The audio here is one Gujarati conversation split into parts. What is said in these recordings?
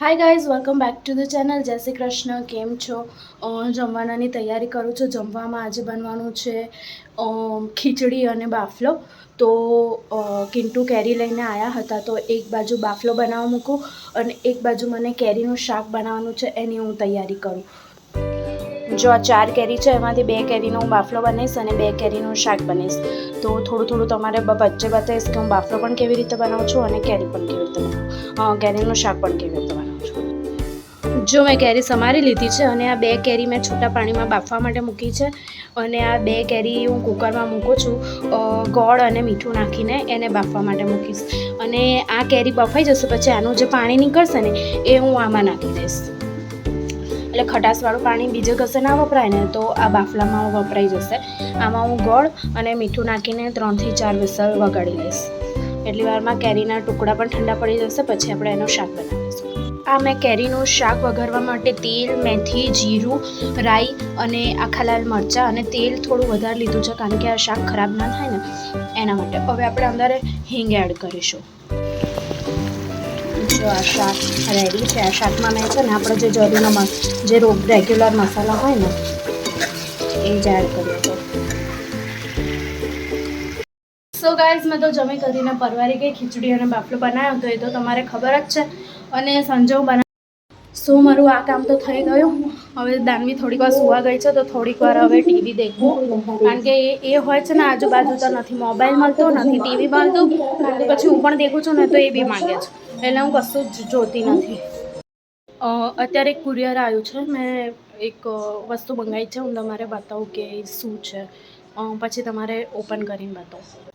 Hi guys welcome back to the channel જય શ્રી કૃષ્ણ. કેમ છો? જમવાનાની તૈયારી કરું છું. જમવામાં આજે બનવાનું છે ખીચડી અને બાફલો. તો કિન્ટુ કેરી લઈને આવ્યા હતા. તો એક બાજુ બાફલો બનાવવા મૂકું અને એક બાજુ મને કેરીનું શાક બનાવવાનું છે. એની હું તૈયારી કરું. જો આ ચાર કેરી છે, એમાંથી બે કેરીનો હું બાફલો બનાવીશ અને બે કેરીનું શાક બનાવીશ. તો થોડું થોડું તમારે વચ્ચે બતાવીશ કે હું બાફલો પણ કેવી રીતે બનાવું છું અને કેરી પણ કેવી રીતે બનાવું કેરીનું શાક પણ કેવી રીતે બનાવું જો મેં કેરી સમારી લીધી છે અને આ બે કેરી મેં છૂટા પાણીમાં બાફવા માટે મૂકી છે અને આ બે કેરી હું કુકરમાં મૂકું છું ગોળ અને મીઠું નાખીને એને બાફવા માટે મૂકીશ. અને આ કેરી બફાઈ જશે પછી આનું જે પાણી નીકળશે ને, એ હું આમાં નાખી દઈશ. એટલે ખટાશવાળું પાણી બીજે કશે ના વપરાય ને, તો આ બાફલામાં વપરાઈ જશે. આમાં હું ગોળ અને મીઠું નાખીને ત્રણથી ચાર વિસલ વગાડી લઈશ એટલી વારમાં કેરીના ટુકડા પણ ઠંડા પડી જશે, પછી આપણે એનું શાક બનાવીશું. આ મેં કેરીનું શાક વઘારવા માટે તેલ, મેથી, જીરું, રાઈ અને આખા લાલ મરચાં અને તેલ થોડું વધારે લીધું છે, કારણ કે આ શાક ખરાબ ના થાય ને, એના માટે. હવે આપણે અંદર હિંગ એડ કરીશું. જો આ શાક રેડી છે, આ શાકમાં મેં છે ને આપણે જે જરૂરીનો જે રેગ્યુલર મસાલા હોય ને, એ જ એડ કર્યો હતો સો ગાઈઝ મેં તો જમી કરીને પરવારી ગઈ, ખીચડી અને બાફલો બનાવ્યો તો એ તો તમારે ખબર જ છે. અને સંજવ બના સો મારું આ કામ તો થઈ ગયું. હવે દાનવી થોડીક વાર સુવા ગઈ છે, તો થોડીક વાર હવે ટીવી દેખવું કારણ કે એ એ હોય છે ને, આજુબાજુ તો નથી મોબાઈલ મળતો, નથી ટીવી મળતું. પછી હું પણ દેખું છું ને, તો એ બી માંગે છે. એટલે હું કશું જ જોતી નથી. અત્યારે એક કુરિયર આવ્યું છે. મેં એક વસ્તુ મંગાવી છે, હું તમારે બતાવું કે શું છે. પછી તમારે ઓપન કરીને બતાવું.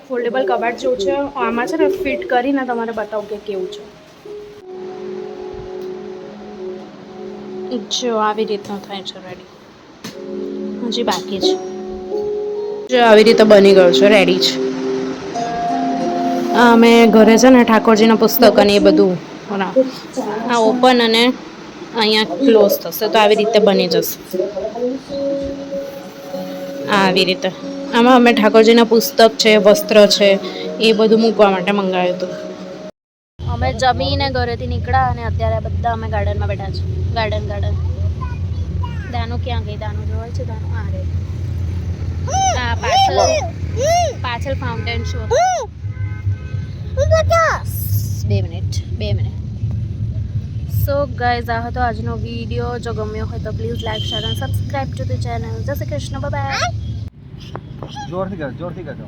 એક ફોલ્ડેબલ કબાટ જેવું છે, આમાં છે ને ફિટ કરીને તમારે બતાવું કે કેવું છે. જો આવી રીતનું થાય છે રેડી હજી બાકી છે. જો આવી રીતે બની ગયું છે રેડી છે. અમે ઘરે છે ને ઠાકોરજીના પુસ્તક અને એ બધું આ ઓપન અને અહીંયા ક્લોઝ થશે, તો આવી રીતે બની જશે. આવી રીતે. આમાં અમે ઠાકોરજીના પુસ્તક છે, વસ્ત્ર છે, એ બધું મૂકવા માટે મંગાવ્યું હતું. અમે જમીને ઘરેથી નીકળ્યા અને અત્યારે બધા અમે ગાર્ડનમાં બેઠા છે ગાર્ડન ગાર્ડન દાનું ક્યાં ગઈ? દાનું જોવાય છે? દાનું? આ રે આ પાછળ પાછળ ફાઉન્ટેન શો બે મિનિટ બે મિનિટ. સો ગાઈઝ આ હતો આજનો વીડિયો જો ગમ્યો હોય તો પ્લીઝ લાઈક શેર અને સબસ્ક્રાઈબ ટુ ધ ચેનલ જય શ્રી કૃષ્ણ. બાય જોરથી કર જોરથી કરજો